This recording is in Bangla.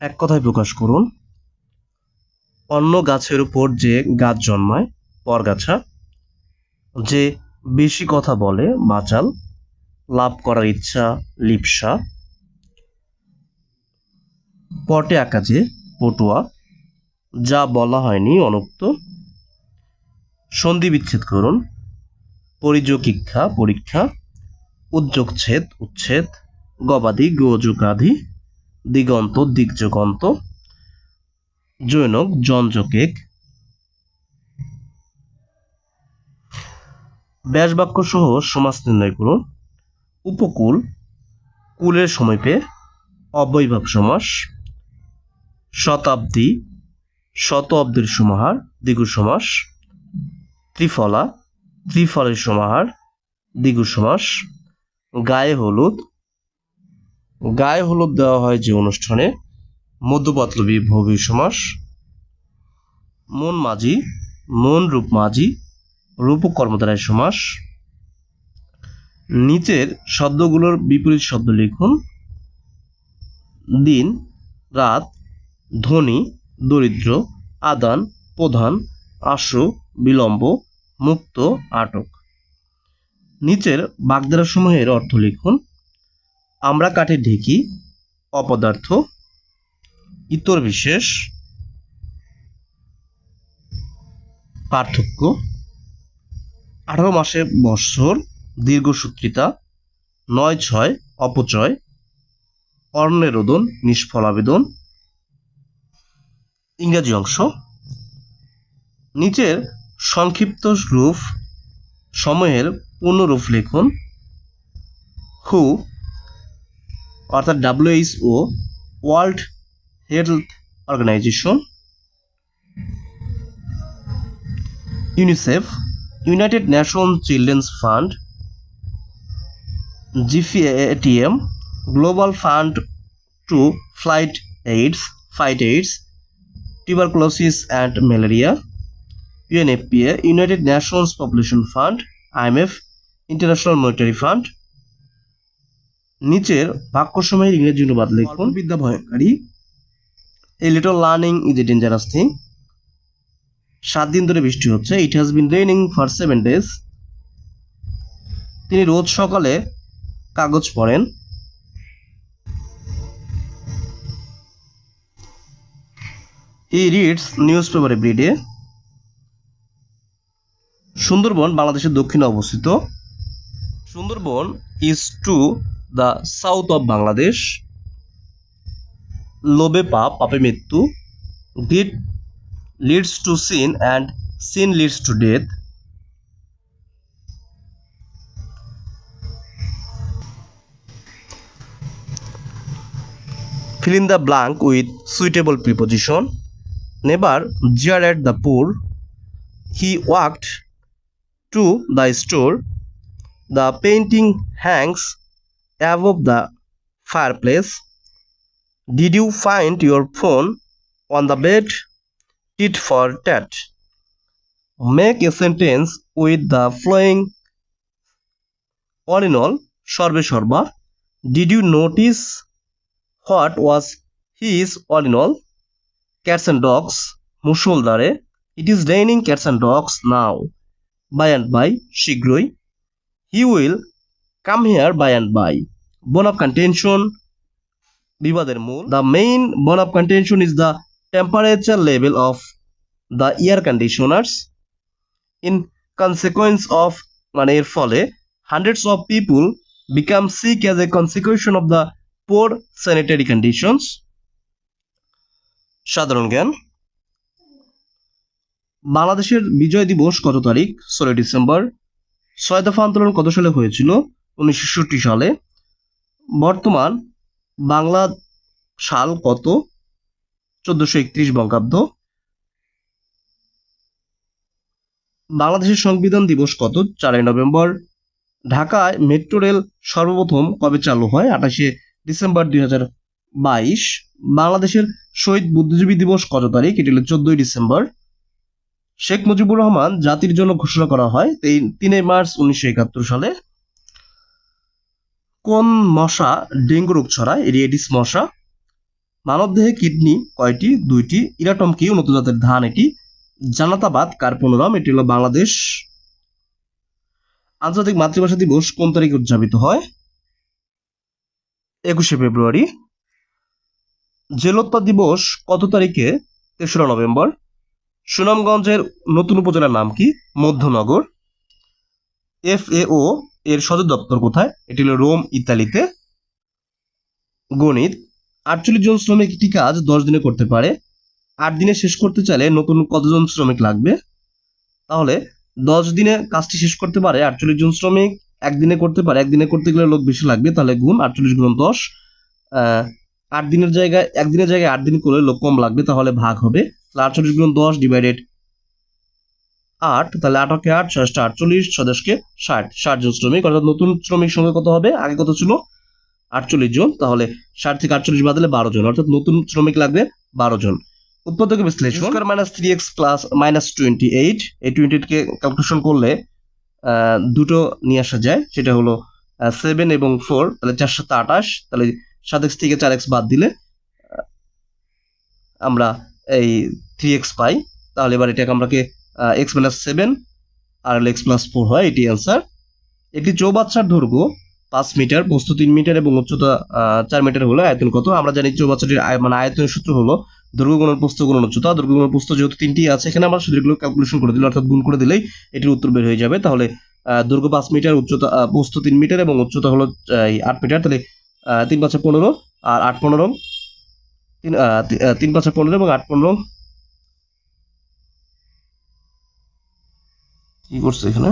এক কথায় প্রকাশ করুন, অন্য গাছের উপর যে গাছ জন্মায়, পরগাছা, যে বেশি কথা বলে বাচাল, লাভ করার ইচ্ছা লিপসা, পটে আঁকা যে পটুয়া, যা বলা হয়নি অনুক্ত, সন্ধি বিচ্ছেদ করুন পরিযোগিক্ষা পরীক্ষা উদ্যোগচ্ছেদ উচ্ছেদ, গবাদি গোযোগাধি দিগন্ত দিগযোগন্ত জৈনক, জঞ্জকেক। ব্যাসবাক্য সহ সমাজ নির্ণয় করুন। উপকূল, কুলের সমীপে অবৈভাব সমাস, শতাব্দী শত অব্দের সমাহার, দ্বিগু সমাস, ত্রিফলা, ত্রিফলের সমাহার, দ্বিগু সমাস, গায়ে হলুদ গায়ে হলুদ দেওয়া হয় যে অনুষ্ঠানে। মধ্যপত্লবী ভবি সমাস। মন মাঝি, মন রূপ মাঝি, রূপ কর্মধারায় সমাস। নিচের শব্দগুলোর বিপরীত শব্দ লিখুন। দিন, রাত, ধনী, দরিদ্র, আদান, প্রধান, আশু, বিলম্ব, মুক্ত, আটক। নিচের বাগধারাসমূহের অর্থ লিখুন। আমরা কাঠে ঢেকি, অপদার্থ, ইতর বিশেষ, পার্থক্য, আঠারো মাসে বৎসর দীর্ঘসূত্রিতা নয় ছয়, অপচয় অর্ণেরোদন নিষ্ফল আবেদন, ইংরাজি অংশ, নিচের সংক্ষিপ্ত রূপ, সময়ের পূর্ণরূপ লিখুন, হু অর্থাৎ WHO world health organization UNICEF united nation children's fund GFATM global fund to flight AIDS fight AIDS tuberculosis and malaria UNFPA united nations population fund IMF international monetary fund নিচের বাক্য সময়ের ইংরেজি অনুবাদ লিখুন। বিদ্যা ভয়ঙ্করী a little learning is a dangerous thing সাত দিন ধরে বৃষ্টি হচ্ছে। It has been raining for seven days তিনি রোজ সকালে কাগজ পড়েন। He reads news paper every day Sundarban বাংলাদেশের দক্ষিণে অবস্থিত। Sundarban is to the south of Bangladesh লোভে পাপ পাপে মৃত্যু greed leads to sin and sin leads to death fill in the blank with suitable preposition never jeer at the poor he walked to the store the painting hangs above the fireplace did you find your phone on the bed tit for tat make a sentence with the following all in all সর্বে সর্বা did you notice what was his all in all cats and dogs মুষলধারে it is raining cats and dogs now by and by শীঘ্রই he will come here by and by bone of contention বিবাদের মূল। The main bone of contention is the temperature level of the air conditioners in consequence of মানে এর ফলে hundreds of people become sick as a consequence of the poor sanitary conditions সাধারণ জ্ঞান। বাংলাদেশের বিজয় দিবস কত তারিখ? ষোলোই ডিসেম্বর। সয়দফা আন্দোলন কত সালে হয়েছিল? উনিশশো সালে। বর্তমান বাংলা সাল কত? চোদ্দশো একত্রিশ বঙ্গাব্দ। বাংলাদেশের সংবিধান দিবস কত? চারই নভেম্বর। ঢাকায় মেট্রো রেল সর্বপ্রথম কবে চালু হয়? আঠাশে ডিসেম্বর দুই হাজার বাইশ। বাংলাদেশের শহীদ বুদ্ধিজীবী দিবস কত তারিখ? এটি হলো চোদ্দই ডিসেম্বর। শেখ মুজিবুর রহমান জাতির জন্য ঘোষণা করা হয় তিনই মার্চ উনিশশো একাত্তর সালে। কোন মশা ডেঙ্গু রোগ ছড়ায় এডিস মশা, মানবদেহে কিডনি কয়টি, দুইটি, ইরাটম কি, উন্নত জাতের ধান এটি জানাতাবাদ কার পুনরাম, এটি হলো বাংলাদেশ। আন্তর্জাতিক মাতৃভাষা দিবস কোন তারিখে উদযাপিত হয়? একুশে ফেব্রুয়ারি। জেলোৎপাদ দিবস কত তারিখে? তেসরা নভেম্বর। সুনামগঞ্জের নতুন উপজেলার নাম কি? মধ্যনগর। এফএও এর সদর দপ্তর কোথায়? এটি হলো রোম, ইতালিতে। গণিত, আটচল্লিশ জন শ্রমিক একটি কাজ দশ দিনে করতে পারে। আট দিনে শেষ করতে চাইলে নতুন কতজন শ্রমিক লাগবে? তাহলে দশ দিনে কাজটি শেষ করতে পারে আটচল্লিশ জন শ্রমিক, একদিনে করতে পারে, একদিনে করতে গেলে লোক বেশি লাগবে, তাহলে গুণ আটচল্লিশ গুণ দশ। আট দিনের জায়গায়, একদিনের জায়গায় আট দিন করলে লোক কম লাগবে, তাহলে ভাগ হবে। তাহলে আটচল্লিশ গুণ দশ ডিভাইডেড আট, তাহলে আটকে আট ছয়শটা আটচল্লিশ ছদশকে ষাট। ষাট জন শ্রমিক, অর্থাৎ নতুন শ্রমিক সংখ্যা কত হবে? আগে কত ছিল? আটচল্লিশ জন, তাহলে ষাট থেকে আটচল্লিশ বাদলে বারো জন, অর্থাৎ নতুন শ্রমিক লাগবে বারো জন। উৎপাদক বিশ্লেষণ। Square minus three x plus minus twenty eight এই টোয়েন্টি টোয়েন্টিকে ক্যালকুলেশন করলে দুটো নিয়ে আসা যায়। সেটা হলো সেভেন এবং ফোর তাহলে চার সাত আঠাশ তাহলে সাত এক্স থেকে চার এক্স বাদ দিলে আমরা এই থ্রি এক্স পাই। তাহলে এবার এটাকে আমরাকে এক্স মাইনাস সেভেন আর এক্স প্লাস ফোর হয়, এটি অ্যান্সার একটি চৌবাচ্চার দৈর্ঘ্য পাঁচ মিটার প্রস্থ তিন মিটার এবং উচ্চতা চার মিটার হলো আয়তন কত? আমরা জানি চৌবাচ্চাটির মানে আয়তনের সূত্র হলো দৈর্ঘ্য গুণন প্রস্থ গুণন উচ্চতা। দৈর্ঘ্য গুণন প্রস্থ যেহেতু তিনটি আছে, এখানে আমরা শুধু এগুলো ক্যালকুলেশন করে দিলে অর্থাৎ গুণ করে দিলেই এটির উত্তর বের হয়ে যাবে। তাহলে দৈর্ঘ্য পাঁচ মিটার, উচ্চতা প্রস্থ তিন মিটার এবং উচ্চতা হলো আট মিটার, তাহলে তিন পাঁচে পনেরো আর আট পনেরো, তিন তিন পাঁচে পনেরো এবং আট পনেরো কি করছে এখানে?